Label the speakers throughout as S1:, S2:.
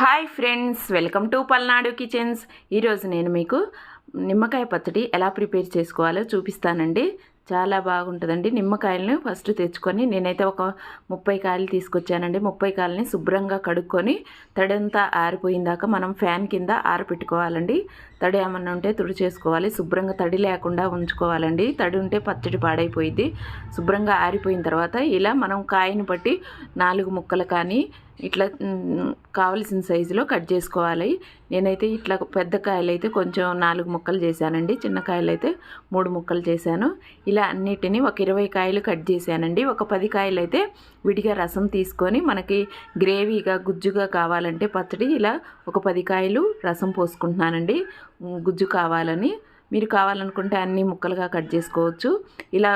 S1: Hi friends welcome to Palnadu kitchens. ఈరోజు నేను మీకు నిమ్మకాయ పచ్చడి ఎలా ప్రిపేర్ చేసుకోవాలో చూపిస్తానండి. చాలా బాగుంటుందండి నిమ్మకాయలను ఫస్ట్ తెచ్చుకొని నేనైతే ఒక ముప్పై కాయలు తీసుకొచ్చానండి. ముప్పై కాయలని శుభ్రంగా కడుక్కొని తడంతా ఆరిపోయిందాక మనం ఫ్యాన్ కింద ఆరపెట్టుకోవాలండి. తడి ఏమన్నా ఉంటే తుడి చేసుకోవాలి. శుభ్రంగా తడి లేకుండా ఉంచుకోవాలండి. తడి ఉంటే పచ్చడి పాడైపోయింది శుభ్రంగా ఆరిపోయిన తర్వాత ఇలా మనం కాయని బట్టి నాలుగు ముక్కలు కానీ ఇట్లా కావలసిన సైజులో కట్ చేసుకోవాలి. నేనైతే ఇట్లా పెద్ద కాయలు అయితే కొంచెం నాలుగు ముక్కలు చేశానండి. చిన్న కాయలు అయితే మూడు ముక్కలు చేశాను. ఇలా అన్నిటినీ ఒక ఇరవై కాయలు కట్ చేశానండి. ఒక పది కాయలు అయితే విడిగా రసం తీసుకొని మనకి గ్రేవీగా గుజ్జుగా కావాలంటే పచ్చడి ఇలా ఒక పది కాయలు రసం పోసుకుంటున్నానండి. గుజ్జు కావాలని. మీరు కావాలనుకుంటే అన్ని ముక్కలుగా కట్ చేసుకోవచ్చు. ఇలా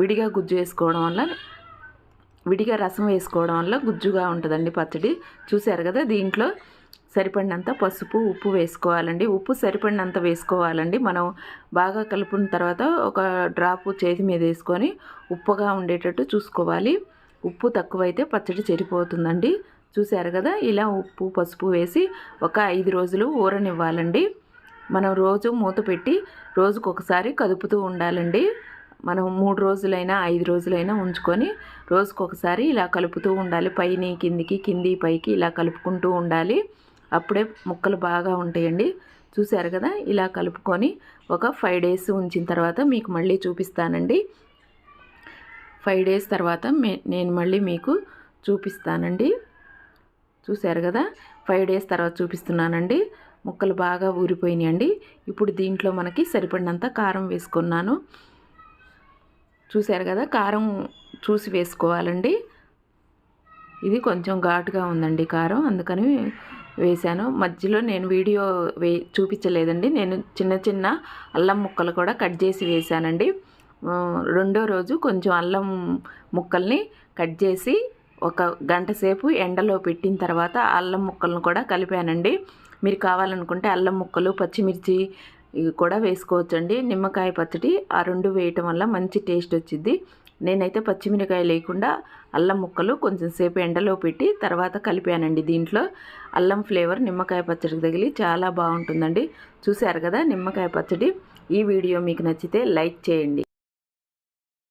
S1: విడిగా గుజ్జు వేసుకోవడం వల్ల విడిగా రసం వేసుకోవడం వల్ల గుజ్జుగా ఉంటుందండి పచ్చడి. చూసారు కదా దీంట్లో సరిపడినంత పసుపు ఉప్పు వేసుకోవాలండి. ఉప్పు సరిపడినంత వేసుకోవాలండి. మనం బాగా కలుపుకున్న తర్వాత ఒక డ్రాపు చేతి మీద వేసుకొని ఉప్పుగా ఉండేటట్టు చూసుకోవాలి. ఉప్పు తక్కువైతే పచ్చడి చెడిపోతుందండి. చూసారు కదా ఇలా ఉప్పు పసుపు వేసి ఒక ఐదు రోజులు ఊరనివ్వాలండి. మనం రోజు మూత పెట్టి రోజుకొకసారి కదుపుతూ ఉండాలండి. మనం మూడు రోజులైనా ఐదు రోజులైనా ఉంచుకొని రోజుకొకసారి ఇలా కలుపుతూ ఉండాలి. పైని కిందికి కింది పైకి ఇలా కలుపుకుంటూ ఉండాలి. అప్పుడే ముక్కలు బాగా ఉంటాయండి. చూశారు కదా? ఇలా కలుపుకొని ఒక ఫైవ్ డేస్ ఉంచిన తర్వాత మీకు మళ్ళీ చూపిస్తానండి. ఫైవ్ డేస్ తర్వాత నేను మళ్ళీ మీకు చూపిస్తానండి. చూశారు కదా? ఫైవ్ డేస్ తర్వాత చూపిస్తున్నానండి. ముక్కలు బాగా ఊరిపోయినాయండి. ఇప్పుడు దీంట్లో మనకి సరిపడినంత కారం వేసుకున్నాను. చూశారు కదా కారం చూసి వేసుకోవాలండి. ఇది కొంచెం ఘాటుగా ఉందండి కారం అందుకని వేశాను. మధ్యలో నేను వీడియో వే చూపించలేదండి. నేను చిన్న చిన్న అల్లం ముక్కలు కూడా కట్ చేసి వేశానండి. రెండో రోజు కొంచెం అల్లం ముక్కల్ని కట్ చేసి ఒక గంట సేపు ఎండలో పెట్టిన తర్వాత అల్లం ముక్కలను కూడా కలిపానండి. మీరు కావాలనుకుంటే అల్లం ముక్కలు పచ్చిమిర్చి ఇవి కూడా వేసుకోవచ్చండి. నిమ్మకాయ పచ్చడి ఆ రెండు వేయటం వల్ల మంచి టేస్ట్ వచ్చింది నేనైతే పచ్చిమిరకాయ లేకుండా అల్లం ముక్కలు కొంచెం సేపు ఎండలో పెట్టి తర్వాత కలిపానండి దీంట్లో. అల్లం ఫ్లేవర్ నిమ్మకాయ పచ్చడికి తగిలి చాలా బాగుంటుందండి. చూశారు కదా నిమ్మకాయ పచ్చడి? ఈ వీడియో మీకు నచ్చితే లైక్ చేయండి.